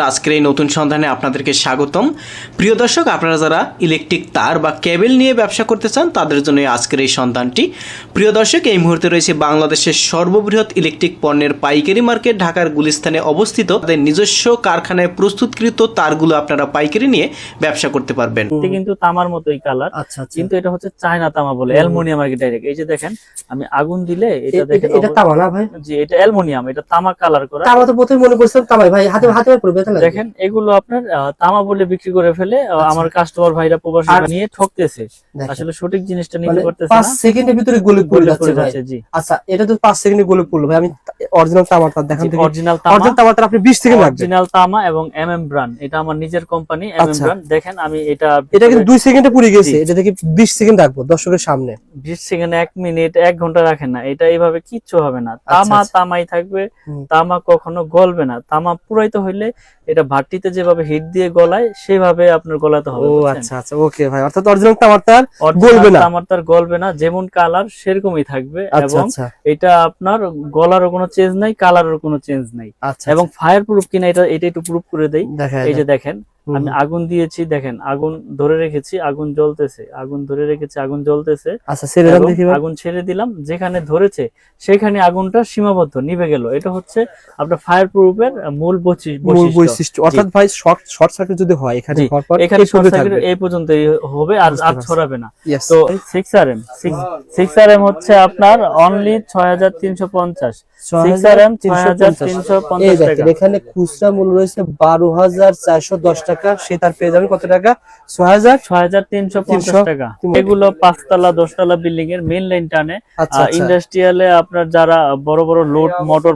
আজকের এই নতুন সন্ধানে আপনাদেরকে স্বাগতম। প্রিয় দর্শক আপনারা যারা ইলেকট্রিক তার বা কেবল নিয়ে ব্যবসা করতে চান তাদের জন্য আজকের এই সন্ধানটি। প্রিয় দর্শক এই মুহূর্তে রয়েছে বাংলাদেশের সর্ববৃহৎ ইলেকট্রিক পণ্যের পাইকারি মার্কেট ঢাকার গুলিস্তানে অবস্থিত। তাদের নিজস্ব কারখানায় প্রস্তুতকৃত তারগুলো আপনারা পাইকারি নিয়ে ব্যবসা করতে পারবেন। কিন্তু তামার মতোই কালার আচ্ছা আচ্ছা। কিন্তু এটা হচ্ছে চায়না তামা বলে। অ্যালুমিনিয়াম আর কি ডাইরেক্ট এই যে দেখেন আমি আগুন দিলে এটা দেখেন এটা- তামা না ভাই? জি এটা অ্যালমোনিয়াম এটা তামা কালার করা। তামা তো প্রথমে মনে করছিলাম তামাই ভাই হাতে হাতে পড়বে। দেখেন এগুলো আপনার তামা বলে বিক্রি করে ফেলে আচ্ছা। আমার কাস্টমার ভাইরা প্রবাসী নিয়ে ঠকতেছে। আসলে সঠিক জিনিসটা নিতে মানে পারতেছে পাঁচ না। সেকেন্ডের ভিতরে গলে পড়ে যাচ্ছে ভাই। জি। আচ্ছা এটা তো পাঁচ সেকেন্ডে গলে পড়ল ভাই। আমি অরিজিনাল তামাটা দেখান থেকে। অরিজিনাল তামা। অরিজিনাল তামাটা আপনি বিশ সেকেন্ড লাগবে। অরিজিনাল তামা এবং এমএম ব্র্যান্ড এটা আমার নিজের কোম্পানি এমএম আচ্ছা। ব্র্যান্ড দেখেন আমি এটা এটা কিন্তু দুই সেকেন্ডে পুড়ে গেছে। এটা থেকে বিশ সেকেন্ড রাখব দর্শকের সামনে। বিশ সেকেন্ড এক মিনিট এক ঘণ্টা রাখেন না। এটা এইভাবে কিচ্ছু হবে না। তামা আচ্ছা। তামাই থাকবে তামা কখনো গলবে না। তামা পুরাইতে হইলে এটা ভাটিতে যেভাবে হিট দিয়ে গলায় সেভাবে আপনার গলাতে হবে ও আচ্ছা আচ্ছা ওকে ভাই। অর্থাৎ অরিজিনাল Original গলবে না। তামার তার গলবে না যেমন কালার সেরকমই থাকবে। আচ্ছা এবং আচ্ছা। এটা আপনার গলারও কোনো চেঞ্জ নাই কালারের কোনো চেঞ্জ নাই। আচ্ছা এবং ফায়ার প্রুফ কিনা এটা এটা একটু প্রুফ করে দেই। এই যে দেখেন আমি আগুন দিয়েছি দেখেন আগুন ধরে রেখেছি আগুন জ্বলতেছে আগুন ধরে রেখেছি আগুন জ্বলতেছে। আগুন ছেড়ে দিলাম যেখানে ধরেছে সেখানে আগুনটা সীমাবদ্ধ নিভে গেল। এটা হচ্ছে আপনার ফায়ার প্রুফের মূল বৈশিষ্ট্য। অর্থাৎ ভাই শর্ট শর্ট সার্কিট যদি হয় এখানে এখানে শর্ট সার্কিট এই পর্যন্তই হবে আর আর ছড়াবে না। তো 6 আরএম 6 আরএম হচ্ছে আপনার অনলি 6350 এখানে খুচরা মূল্য রয়েছে বারো হাজার চারশো দশ টাকা সে তার পেয়ে যাবেন কত টাকা? ছয় হাজার ছয় হাজার তিনশো পঞ্চাশ টাকা। এগুলো পাঁচতলা দশতলা বিল্ডিং এর মেন লাইন টানে। আচ্ছা আচ্ছা। ইন্ডাস্ট্রিয়ালে আপনার যারা বড় বড় লোড মোটর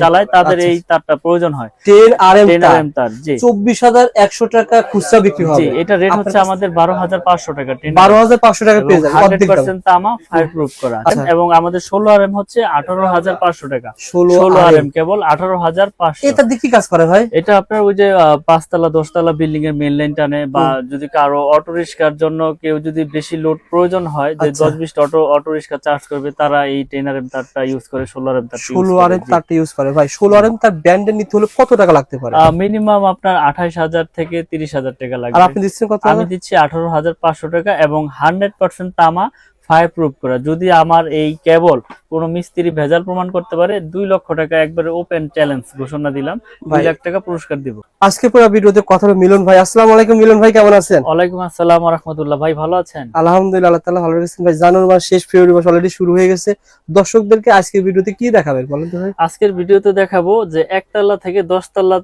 চালায় তাদের আচ্ছা। এই তারটা প্রয়োজন হয়। টেন আর এম তার। জি। চব্বিশ হাজার একশো টাকা খুচরা বিক্রি হবে। এটা রেট হচ্ছে আমাদের বারো হাজার পাঁচশো টাকা বারো হাজার পাঁচশো টাকা পেয়ে যাবেন। হান্ড্রেড পার্সেন্ট তামা ফায়ার প্রুফ করা। এবং আমাদের ষোলো আর এম হচ্ছে আঠারো হাজার পাঁচশো টাকা। ষোলো ষোলো আর আর এম কেবল আঠারো হাজার পাঁচশো। এটা দিয়ে কি কাজ করে ভাই? এটা আপনার ওই যে পাঁচতলা দশতলা বিল্ডিং এর মেন লাইন টানে বা যদি কারও অটো রিক্সার জন্য কেউ যদি বেশি লোড প্রয়োজন হয় যে আচ্ছা। দশ বিশ অটো অটো রিক্সা চার্জ করবে তারা এই টেন আর এম তারটা ইউজ করে ষোলো আর এম তার ষোলো আর এম তারটা ইউজ করে। ভাই ষোলো আর এম তার ব্যান্ডের নিতে হলে কত টাকা লাগতে পারে? মিনিমাম আপনার আঠাইশ হাজার থেকে তিরিশ হাজার টাকা আর লাগবে। আপনি দিচ্ছেন কত? আমি দিচ্ছি আঠারো হাজার পাঁচশো টাকা এবং হান্ড্রেড পার্সেন্ট তামা ফায়ার প্রুফ করা। যদি আমার এই কেবল কোনো মিস্ত্রি ভেজাল প্রমাণ করতে পারে দুই লক্ষ টাকা একবারে ওপেন চ্যালেঞ্জ ঘোষণা দিলাম দুই লাখ টাকা পুরস্কার দিব। আজকে পুরো ভিডিওতে কথা হলো মিলন ভাই। আসসালামু আলাইকুম মিলন ভাই কেমন আছেন? ওয়ালাইকুম আসসালাম রহমতুল্লাহ ভাই ভালো আছেন? আলহামদুলিল্লাহ আল্লাহ তাআলা ভালো রেখেছেন। ভাই জানুয়ারি মাস শেষ ফেব্রুয়ারি মাস অলরেডি শুরু হয়ে গেছে। দর্শকদেরকে আজকের ভিডিওতে কি দেখাবেন বলেন তো ভাই? আজকের ভিডিওতে দেখাবো যে একতলা থেকে দশতলা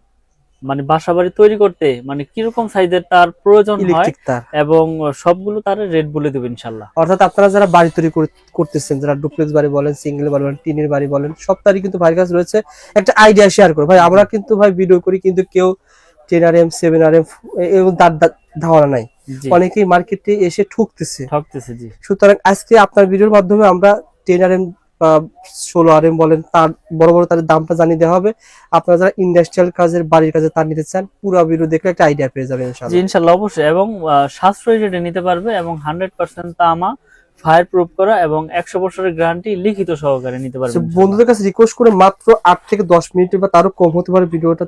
মানে বাসা বাড়ি তৈরি করতে মানে কীরকম সাইজের তার প্রয়োজন হয় এবং সবগুলো তার রেট বলে দেবো ইনশাল্লাহ। অর্থাৎ আপনারা যারা বাড়ি তৈরি করতেছেন যারা ডুপ্লেক্স বাড়ি বলেন সিঙ্গেল বাড়ি বলেন টিনের বাড়ি বলেন সব তারই কিন্তু ভাইয়ের কাছে রয়েছে একটা আইডিয়া শেয়ার করো। ভাই আমরা কিন্তু ভাই ভিডিও করি কিন্তু কেউ ten R M seven R M এবং তার ধারণা নাই। অনেকেই মার্কেটে এসে ঠুকতেছে। ঠকতেছে জি। সুতরাং আজকে আপনার ভিডিওর মাধ্যমে আমরা টেন আর এম ষোলো আর এম বলেন, তার বড় বড় তাদের দামটা জানিয়ে দেওয়া হবে। আপনারা যারা ইন্ডাস্ট্রিয়াল কাজের, বাড়ির কাজে তার নিতে চান, পুরো ভিডিও একটা আইডিয়া পেয়ে যাবেন ইনশাল্লাহ অবশ্যই। এবং সাশ্রয়ী রেটে নিতে পারবে এবং হান্ড্রেড পার্সেন্ট তামা ফায়ার প্রুফ করা এবং একশো বছরের গ্যারান্টি লিখিত সহকারে নিতে পারবে বন্ধুদের কাছে রিকোয়েস্ট করে মাত্র আট থেকে দশ মিনিটের বা তারও কম হতে পারে ভিডিওটা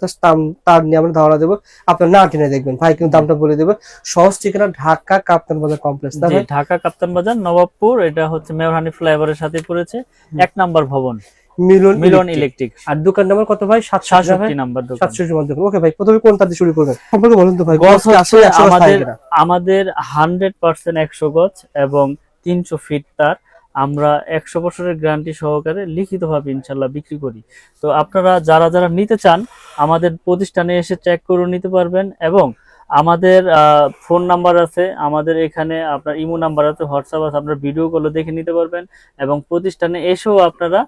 তার নিয়ে আমরা ধারণা দেবো। আপনার না টেনে দেখবেন ভাই কিন্তু দামটা বলে দেবে। সহজ ঠিকানা ঢাকা কাপ্তান বাজার কমপ্লেক্স ঢাকা কাপ্তান বাজার নবাবপুর এটা হচ্ছে মেয়রহানি ফ্লাইওভারের সাথে পড়েছে। এক নাম্বার ভবন মিলন মিলন ইলেকট্রিক। আর দোকান নাম্বার কত ভাই? সাতষট্টি নাম্বার সাতষট্টি মধ্যে ওকে ভাই প্রথমে কোনটা দিয়ে শুরু করবেন? সম্পর্কে বলুন তো ভাই আসলে আমাদের আমাদের হান্ড্রেড পার্সেন্ট একশো গজ এবং তিনশো ফিট তার। আমরা একশো বছরের গ্যারান্টি সহকারে লিখিতভাবে ইনশাল্লাহ বিক্রি করি। তো আপনারা যারা যারা নিতে চান, আমাদের প্রতিষ্ঠানে এসে চেক করে নিতে পারবেন এবং আমাদের ফোন নাম্বার আছে। আমাদের এখানে আপনার ইমো নাম্বার আছে হোয়াটসঅ্যাপ আছে। আপনার ভিডিও কলে দেখে নিতে পারবেন এবং প্রতিষ্ঠানে এসেও আপনারা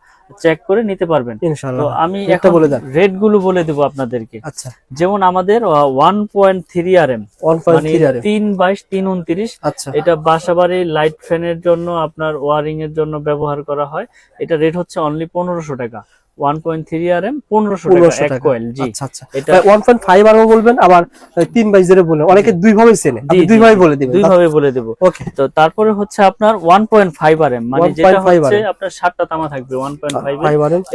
চেক করে নিতে পারবেন। তো আমি একটা বলে দেন। রেটগুলো বলে দেবো আপনাদেরকে। আচ্ছা। যেমন আমাদের one point three R M তিন বাইশ তিন উনত্রিশ। আচ্ছা। এটা বাসাবাড়ি লাইট ফ্যানের জন্য আপনার ওয়ারিং এর জন্য ব্যবহার করা হয়। এটা রেট হচ্ছে অনলি পনেরোশো টাকা। One point three R M পনেরোশো পনেরোশো টাকা। এক কয়েল জি। আচ্ছা আচ্ছা। এটা ওয়ান পয়েন্ট বলবেন আবার আহ, তিন বাই জিরো বলবেন। অনেকে দুই ভাবে চেনে। আপনি দুই জি, ভাবে বলে দিবেন দুই ভাবে বলে দেবো। ওকে তো তারপরে হচ্ছে আপনার one point five R M মানে যেটা হচ্ছে আপনার সাতটা তামা থাকবে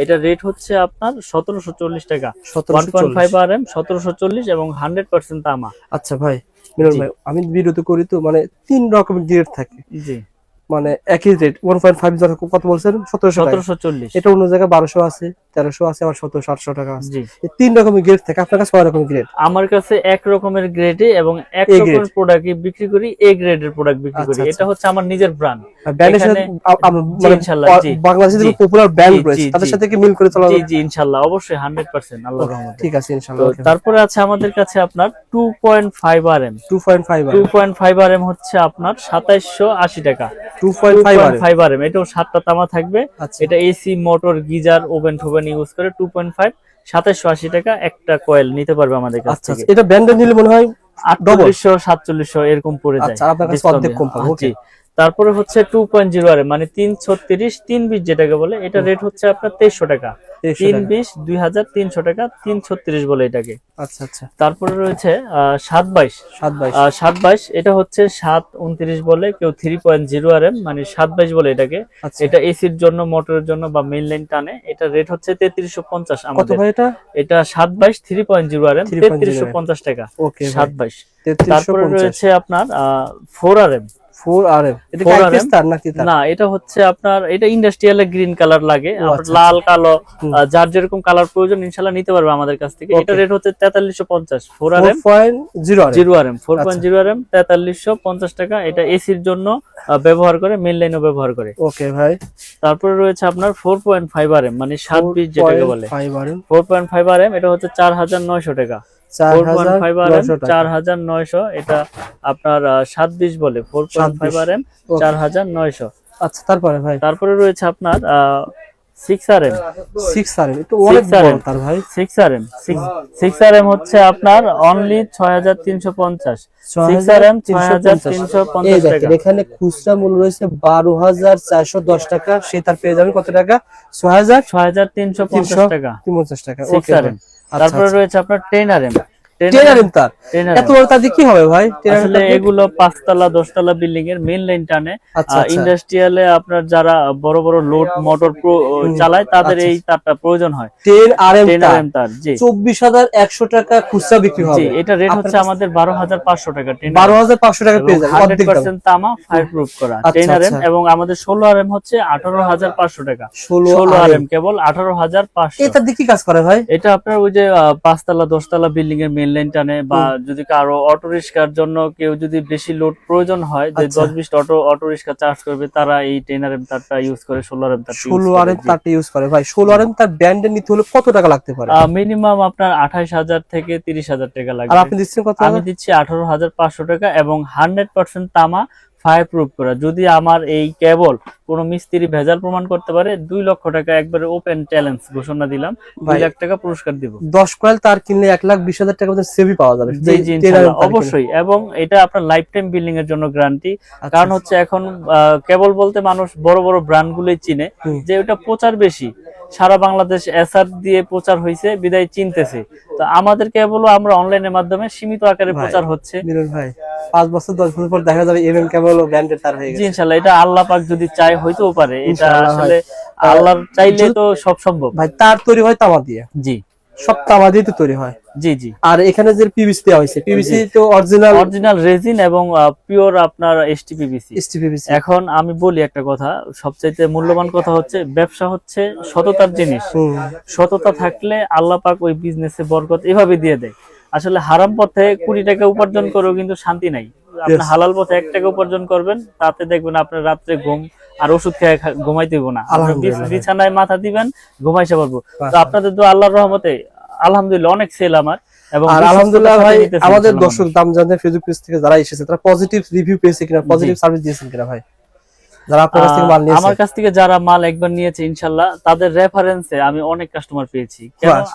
এটা রেট হচ্ছে আপনার সতেরোশো চল্লিশ টাকা। One point five R M সতেরোশো চল্লিশ এবং হান্ড্রেড পার্সেন্ট তামা। আচ্ছা ভাই মিলন ভাই আমি ভিডিওতে করি তো মানে তিন রকমের গ্রেড থাকে। জি। মানে একই রেট ওয়ান পয়েন্ট ফাইভ কত বলছেন? সতেরোশো সতেরোশো চল্লিশ। এটা অন্য জায়গায় বারোশো আছে তেরোশো আছে আবার সতেরোশো আটশো টাকা আছে। তিন রকমের গ্রেড থাকে। আপনার কাছে কয় রকমের গ্রেড আমার কাছে এক রকমের গ্রেডে এবং এক রকমের প্রোডাক্ট বিক্রি করি এ গ্রেডের প্রোডাক্ট বিক্রি করি। আচ্ছা, আচ্ছা। এটা হচ্ছে আমার নিজের ব্র্যান্ড মানে। বাংলাদেশে যে পপুলার ব্যান্ড রয়েছে তাদের সাথে কি মিল করে চলা জি জি ইনশাল্লাহ অবশ্যই হান্ড্রেড পার্সেন্ট আল্লাহ রহমতে। ঠিক আছে ইনশাআল্লাহ তারপরে আছে আমাদের কাছে আপনার two point five R M two point five two point five R M হচ্ছে আপনার সাতাইশশো আশি টাকা। Two point five five R M এটাও সাতটা তামা থাকবে। আচ্ছা। এটা এসি মোটর গিজার ওভেন টোভেন ইউজ করে টু পয়েন্ট ফাইভ সাতাইশশো আশি টাকা একটা কয়েল নিতে পারবে আমাদের কাছ আচ্ছা থেকে। আচ্ছা। এটা ব্র্যান্ডেড নিলে মনে হয় আটচল্লিশশো সাতচল্লিশশো এরকম পড়ে যায় আচ্ছা, আপনার কাছে অর্ধেক কম পাবো, জি। তারপরে হচ্ছে টু পয়েন্ট জিরো আর মানে তিন ছত্রিশ তিন বিশ যেটাকে বলে এটা রেট হচ্ছে আপনার তেইশশো টাকা। তিন। বিশ দুই হাজার তিনশো টাকা তিন ছত্রিশ বলে এটাকে। আচ্ছা আচ্ছা। তারপরে রয়েছে সাত বাইশ। সাত বাইশ। সাত বাইশ এটা হচ্ছে সাত উনত্রিশ বলে কেউ three point zero R M মানে সাত বাইশ বলে এটাকে। আচ্ছা। এটা এসির জন্য মোটরের জন্য বা মেইন লাইন টানে এটা রেট হচ্ছে তেত্রিশশো পঞ্চাশ আমাদের। এটা? এটা সাত বাইশ three point zero R M 3.0 তেত্রিশশো পঞ্চাশ টাকা। ওকে সাত বাইশ। তারপরে রয়েছে আপনার ফোর আর এম ফোর আর এটা কি তার নাকি তার? না এটা হচ্ছে আপনার এটা ইন্ডাস্ট্রিয়ালে গ্রিন কালার লাগে। ও, আপনার লাল কালো যার যেরকম কালার প্রয়োজন ইনশাল্লাহ নিতে পারবে আমাদের কাছ থেকে। এটা রেট হচ্ছে তেতাল্লিশশো পঞ্চাশ। Four R four M point zero R zero R M four. Point zero R M তেতাল্লিশশো পঞ্চাশ টাকা। এটা এসির জন্য ব্যবহার করে মেন লাইনও ব্যবহার করে। ওকে ভাই। তারপরে রয়েছে আপনার four point five R M মানে সাত পিস যেটাকে বলে। Four point five R M এটা হচ্ছে চার হাজার নয়শো টাকা। চার হাজার নয়শো এটা আপনার সাত বিশ বলে four point five R M চার হাজার নয়শো। আচ্ছা তারপরে ভাই? তারপরে রয়েছে আপনার six R M six R M তার ভাই। Six R M six R M হচ্ছে আপনার অনলি ছয় হাজার তিনশো পঞ্চাশ। সিক্স আর এম ছয় হাজার তিনশো পঞ্চাশ টাকা। এখানে খুচরা মূল্য রয়েছে বারো হাজার চারশো দশ টাকা সে তার পেয়ে যাবেন কত টাকা? ছয় হাজার ছয় হাজার তিনশো পঞ্চাশ টাকা। পঞ্চাশ টাকা। সিক্স আর এম তারপরে রয়েছে আপনার টেন আর এম টেন তার? এত বড় তার কি হবে ভাই? আসলে এগুলো পাঁচতলা দশতলা বিল্ডিং এর মেইন লাইন টানে। আচ্ছা আচ্ছা। ইন্ডাস্ট্রিয়ালে আপনার যারা বড় বড় লোড মোটর চালায় তাদের আচ্ছা। এই তারটা প্রয়োজন হয়। টেন আর এম তার। জি। চব্বিশ হাজার একশো টাকা খুচরা বিক্রি হবে। এটা রেট হচ্ছে আমাদের বারো হাজার পাঁচশো টাকা বারো হাজার পাঁচশো টাকা পেয়ে যাবেন হান্ড্রেড পার্সেন্ট তামা ফায়ার প্রুফ করা। আচ্ছা, টেন আর এম আচ্ছা। এবং আমাদের ষোলো আর এম হচ্ছে আঠারো হাজার পাঁচশো টাকা। ষোলো ষোলো আর এম কেবল আঠারো হাজার পাঁচশো। এটা দিয়ে কাজ করে ভাই? এটা আপনার ওই যে পাঁচতলা দশতলা বিল্ডিং এর মেন লাইন টানে বা যদি কারও অটো রিক্সার জন্য কেউ যদি বেশি লোড প্রয়োজন হয় যে। দশ বিশ অটো অটো রিক্সা চার্জ করবে তারা এই টেন আর এম তারটা ইউজ করে ষোলো আর এম তার ষোলো আর এম তারটা ইউজ করে। ভাই ষোলো আর এম তার ব্যান্ডে নিতে হলে কত টাকা লাগতে পারে? মিনিমাম আপনার আঠাশ হাজার থেকে তিরিশ হাজার টাকা লাগবে। আর আপনি দিচ্ছেন কত আমি দিচ্ছি আঠারো হাজার পাঁচশো টাকা এবং হান্ড্রেড পার্সেন্ট তামা ফায়ার প্রুফ করা। যদি আমার এই কেবল কোনো মিস্ত্রি ভেজাল প্রমাণ করতে পারে দুই লক্ষ টাকা একবারে ওপেন চ্যালেঞ্জ ঘোষণা দিলাম। দুই লাখ টাকা পুরস্কার দিব। দশ কয়েল তার কিনলে এক লাখ বিশ হাজার টাকা সেভি পাওয়া যাবে। জি জি 10 ইনশাআল্লাহ, তার কিনলে। অবশ্যই। এবং এটা আপনার লাইফ টাইম বিল্ডিং এর জন্য গ্যারান্টি আচ্ছা, কারণ হচ্ছে এখন কেবল বলতে মানুষ বড় বড় ব্র্যান্ড গুলোই চিনে। যে ওটা প্রচার বেশি। সারা বাংলাদেশ এসআর দিয়ে প্রচার হয়েছে বিদায় চিনতেছে। তো আমাদের কেবলও আমরা অনলাইনের মাধ্যমে সীমিত আকারে প্রচার হচ্ছে। মিলন ভাই পাঁচ বছর দশ বছর পর দেখা যাবে কেবল ব্র্যান্ডের তার হয়ে গেছে। এটা আল্লাহ পাক যদি চায় হইতেও পারে। এটা আসলে চাইলে তো সব সম্ভব। ভাই তার তৈরি হয় তামা দিয়ে। জি। সব তৈরি হয়। জি জি। আর এখানে যে পিভিসি দেওয়া হয়েছে পিভিসি তো অরিজিনাল অরিজিনাল রেজিন এবং পিওর আপনার এসটি পিভিসি এখন আমি বলি একটা কথা সবচাইতে মূল্যবান কথা হচ্ছে ব্যবসা হচ্ছে সততার জিনিস। সততা থাকলে আল্লাহ পাক ওই বিজনেসে বরকত এভাবে দিয়ে দেয়। আসলে হারাম পথে কুড়ি টাকা উপার্জন করেও কিন্তু শান্তি নাই। আপনি হালাল পথে এক টাকা উপার্জন করবেন তাতে দেখবেন আপনার রাত্রে ঘুম আর ওষুধ খেয়ে ঘুমাইতে হইবো না। বিছানায় মাথা দিবেন ঘুমাইতে পারব। তো আপনাদের তো আল্লাহর রহমতে আলহামদুলিল্লাহ অনেক সেল আমার এবং আলহামদুলিল্লাহ ভাই আমাদের দর্শক দাম জানতে ফেসবুক পেজ থেকে যারা এসেছে তারা পজিটিভ রিভিউ পেয়েছে কিনা পজিটিভ সার্ভিস দিয়েছেন কিনা ভাই? যারা আপনার কাছ থেকে মাল নিয়েছে। আমার কাছ থেকে যারা মাল একবার নিয়েছে ইনশাল্লাহ তাদের রেফারেন্সে আমি অনেক কাস্টমার পেয়েছি।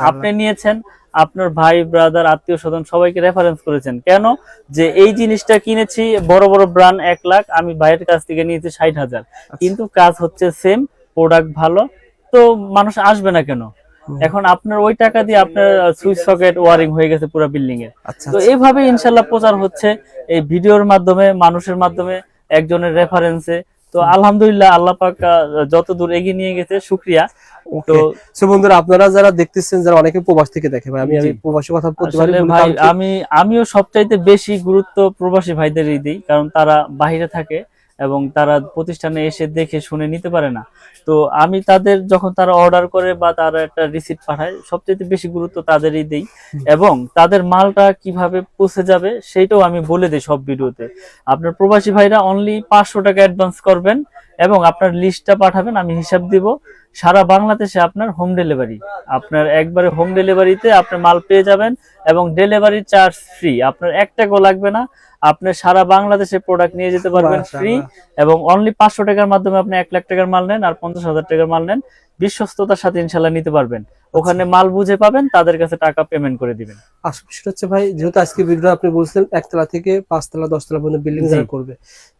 আপনি নিয়েছেন আপনার ভাই ব্রাদার আত্মীয় স্বজন সবাইকে রেফারেন্স করেছেন। কেন? যে এই জিনিসটা কিনেছি বড় বড় ব্র্যান্ড এক লাখ আমি ভাইয়ের কাছ থেকে নিয়েছি ষাট হাজার। আচ্ছা। কিন্তু কাজ হচ্ছে সেম প্রোডাক্ট ভালো তো মানুষ আসবে না কেন? এখন আপনার ওই টাকা দিয়ে আপনার সুইচ সকেট ওয়ারিং হয়ে গেছে পুরো বিল্ডিং এর আচ্ছা তো এইভাবে ইনশাল্লাহ প্রচার হচ্ছে। এই ভিডিওর মাধ্যমে মানুষের মাধ্যমে একজনের রেফারেন্সে তো আলহামদুলিল্লাহ আল্লাহ পাক যতদূর যত দূর এগিয়ে নিয়ে গেছে শুক্রিয়া। তো সো বন্ধুরা আপনারা যারা দেখতেছেন যারা অনেকে প্রবাস থেকে দেখে ভাই আমি আমি প্রবাসী কথা প্রতিবারই ভাই আমি আমিও সবচাইতে বেশি গুরুত্ব প্রবাসী ভাইদেরই দিই কারণ তারা বাহিরে থাকে। এবং তারা প্রতিষ্ঠানে এসে দেখে শুনে নিতে পারে না। তো আমি তাদের যখন তারা অর্ডার করে বা তারা একটা রিসিপ্ট পাঠায়, সবচেয়ে বেশি গুরুত্ব তাদেরই দেই এবং তাদের মালটা কীভাবে পৌঁছে যাবে সেটাও আমি বলে দিই সব ভিডিওতে আপনার প্রবাসী ভাইরা অনলি পাঁচশো টাকা অ্যাডভান্স করবেন এবং আপনার লিস্টটা পাঠাবেন আমি হিসাব দিব। সারা বাংলাদেশে আপনার হোম ডেলিভারি আপনার একবারে হোম ডেলিভারিতে আপনার মাল পেয়ে যাবেন এবং ডেলিভারি চার্জ ফ্রি আপনার এক টাকাও লাগবে না। আপনি সারা বাংলাদেশে প্রোডাক্ট নিয়ে যেতে পারবেন ফ্রি এবং অনলি পাঁচশো টাকার মাধ্যমে আপনি এক লাখ টাকার মাল নেন আর পঞ্চাশ হাজার টাকার মাল নেন। বিশ্বস্ততার সাথে ইনশাল্লাহ নিতে পারবেন। ওখানে মাল বুঝে পাবেন তাদের কাছে টাকা পেমেন্ট করে দিবেন। আসলে সেটা হচ্ছে ভাই যেহেতু আজকে ভিডিও আপনি বলছিলেন একতলা থেকে পাঁচতলা দশতলা পর্যন্ত বিল্ডিং যারা করবে।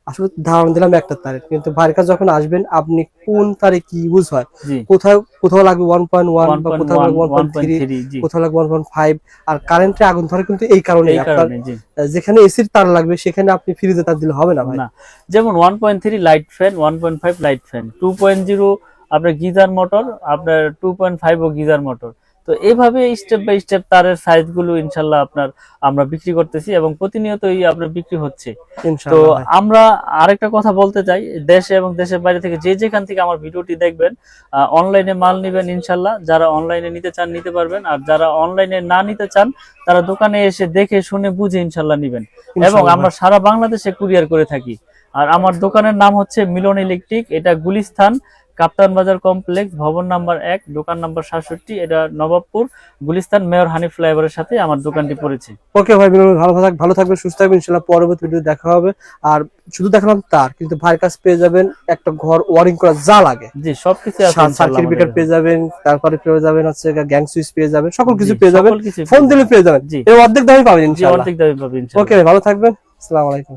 আসলে ধারণা দিলাম একটা তারিখ কিন্তু ভাইয়ের কাছে যখন আসবেন আপনি কোন তারিখ কি ইউজ হয়? কোথাও কোথাও লাগবে ওয়ান পয়েন্ট ওয়ান বা কোথাও লাগবে ওয়ান পয়েন্ট থ্রি কোথাও লাগবে ওয়ান পয়েন্ট ফাইভ আর কারেন্টে আগুন ধরে কিন্তু এই কারণে আপনার যেখানে এসির তার লাগবে সেখানে আপনি ফ্রিজে তার দিলে হবে না ভাই। না। যেমন one point three light fan one point five light fan two point zero আপনার গিজার মোটর আপনার টু পয়েন্ট ফাইভ ও গিজার মোটর। তো এইভাবে স্টেপ বাই স্টেপ তারের সাইজগুলো ইনশাল্লাহ আপনার আমরা বিক্রি করতেছি এবং প্রতিনিয়তই আপনার বিক্রি হচ্ছে। তো আমরা আরেকটা কথা বলতে চাই দেশে এবং দেশের বাইরে থেকে যে যেখান থেকে আমার ভিডিওটি দেখবেন অনলাইনে মাল নেবেন ইনশাল্লাহ। যারা অনলাইনে নিতে চান নিতে পারবেন। আর যারা অনলাইনে না নিতে চান তারা দোকানে এসে দেখে শুনে বুঝে ইনশাল্লাহ নিবেন। এবং আমরা সারা বাংলাদেশে কুরিয়ার করে থাকি। আর আমার দোকানের নাম হচ্ছে মিলন ইলেকট্রিক। এটা গুলিস্তান কাপ্তান বাজার কমপ্লেক্স ভবন নাম্বার এক দোকান নাম্বার সাতষট্টি এটা নবাবপুর গুলিস্তান মেয়র হানি ফ্লাইওভারের সাথে আমার দোকানটি পড়েছে। ওকে ভাই ভালো থাক ভালো থাকবেন সুস্থ থাকবেন ইনশাআল্লাহ পরবর্তী ভিডিও দেখা হবে। আর শুধু দেখালাম তার কিন্তু ভাইয়ের কাছে পেয়ে যাবেন একটা ঘর ওয়ারিং করা যা লাগে। জি সবকিছু আমাদের পেয়ে যাবেন তারপরে পেয়ে যাবেন হচ্ছে গ্যাং সুইচ পেয়ে যাবেন সকল কিছু পেয়ে যাবেন। ফোন দিলে পেয়ে যাবেন। জি। এর অর্ধেক দামে পাবেন জি ইনশাআল্লাহ অর্ধেক দামে পাবে ইনশাআল্লাহ ওকে ভাই ভালো থাকবেন। আসসালামু আলাইকুম।